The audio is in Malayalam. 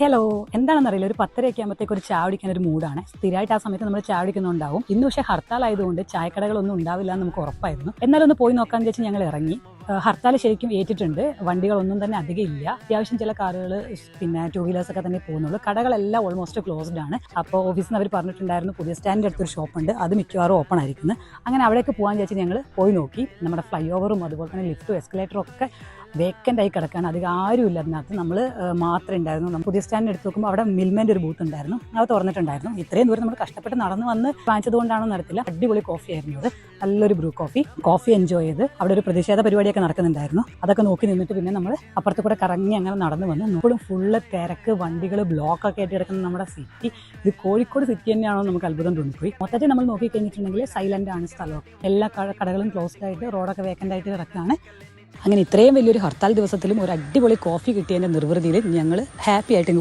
ഹലോ എന്താണെന്നറിയില്ല. ഒരു പത്തരയൊക്കെ ആകുമ്പോഴത്തേക്ക് ഒരു ചായ കുടിക്കാൻ ഒരു മൂഡാണ്. സ്ഥിരമായിട്ട് ആ സമയത്ത് നമ്മൾ ചായ കുടിക്കുന്നുണ്ടാവും ഇന്ന് പക്ഷേ ഹർത്താൽ ആയതുകൊണ്ട് ചായക്കടകളൊന്നും ഉണ്ടാവില്ല എന്ന് നമുക്ക് ഉറപ്പായിരുന്നു. എന്നാലും ഒന്ന് പോയി നോക്കാന്ന് വെച്ച് ഞങ്ങൾ ഇറങ്ങി. ഹർത്താൽ ശരിക്കും ഏറ്റിട്ടുണ്ട്. വണ്ടികളൊന്നും തന്നെ അധികം ഇല്ല. അത്യാവശ്യം ചില കാറുകൾ പിന്നെ ടൂ വീലേഴ്സൊക്കെ തന്നെ പോകുന്നുള്ളൂ. കടകളെല്ലാം ഓൾമോസ്റ്റ് ക്ലോസ്ഡ് ആണ്. അപ്പോൾ ഓഫീസിൽ നിന്ന് അവർ പറഞ്ഞിട്ടുണ്ടായിരുന്നു പുതിയ സ്റ്റാൻഡിന്റെ അടുത്തൊരു ഷോപ്പുണ്ട് അത് മിക്കവാറും ഓപ്പൺ ആയിരിക്കുന്നു. അങ്ങനെ അവിടേക്ക് പോകാൻ വിചാരിച്ച് ഞങ്ങൾ പോയി നോക്കി. നമ്മുടെ ഫ്ലൈ ഓവറും അതുപോലെ തന്നെ ലിഫ്റ്റും എസ്കലേറ്ററും ഒക്കെ വേക്കന്റ് ആയി കിടക്കാണ്. അധികം ആരും ഇല്ല അതിനകത്ത്. നമ്മൾ മാത്രമേ ഉണ്ടായിരുന്നു നമ്മൾ പുതിയ സ്റ്റാൻഡ് എടുത്ത് നോക്കുമ്പോൾ അവിടെ മിൽമേന്റെ ഒരു ബൂത്ത് ഉണ്ടായിരുന്നു. അത് തുറന്നിട്ടുണ്ടായിരുന്നു. ഇത്രയും ദൂരം നമ്മൾ കഷ്ടപ്പെട്ട് നടന്ന് വന്ന് വാങ്ങിച്ചതുകൊണ്ടാണോ നടത്തില്ല അടിപൊളി കോഫി ആയിരുന്നു അത്. നല്ലൊരു ബ്രൂ കോഫി കോഫി എൻജോയ് ചെയ്ത് അവിടെ ഒരു പ്രതിഷേധ പരിപാടിയൊക്കെ നടക്കുന്നുണ്ടായിരുന്നു. അതൊക്കെ നോക്കി നിന്നിട്ട് പിന്നെ നമ്മൾ അപ്പുറത്ത് കൂടെ കറങ്ങി അങ്ങനെ നടന്നു വന്നു. ഇപ്പോഴും ഫുള്ള് തിരക്ക് വണ്ടികൾ ബ്ലോക്ക് ഒക്കെ ആയിട്ട് കിടക്കുന്ന നമ്മുടെ സിറ്റി ഇത് കോഴിക്കോട് സിറ്റി തന്നെയാണോ നമുക്ക് അത്ഭുതം തോന്നിപ്പോയി. മൊത്തത്തിൽ നമ്മൾ നോക്കി കഴിഞ്ഞിട്ടുണ്ടെങ്കിൽ സൈലന്റ് ആണ് സ്ഥലം. എല്ലാ കടകളും ക്ലോസ്ഡ് ആയിട്ട് റോഡൊക്കെ വേക്കന്റ് ആയിട്ട് കിടക്കുകയാണ് അങ്ങനെ ഇത്രയും വലിയൊരു ഹർത്താൽ ദിവസത്തിലും ഒരു അടിപൊളി കോഫി കിട്ടിയതിന്റെ നിർവൃതിയിൽ ഞങ്ങൾ ഹാപ്പി ആയിട്ട്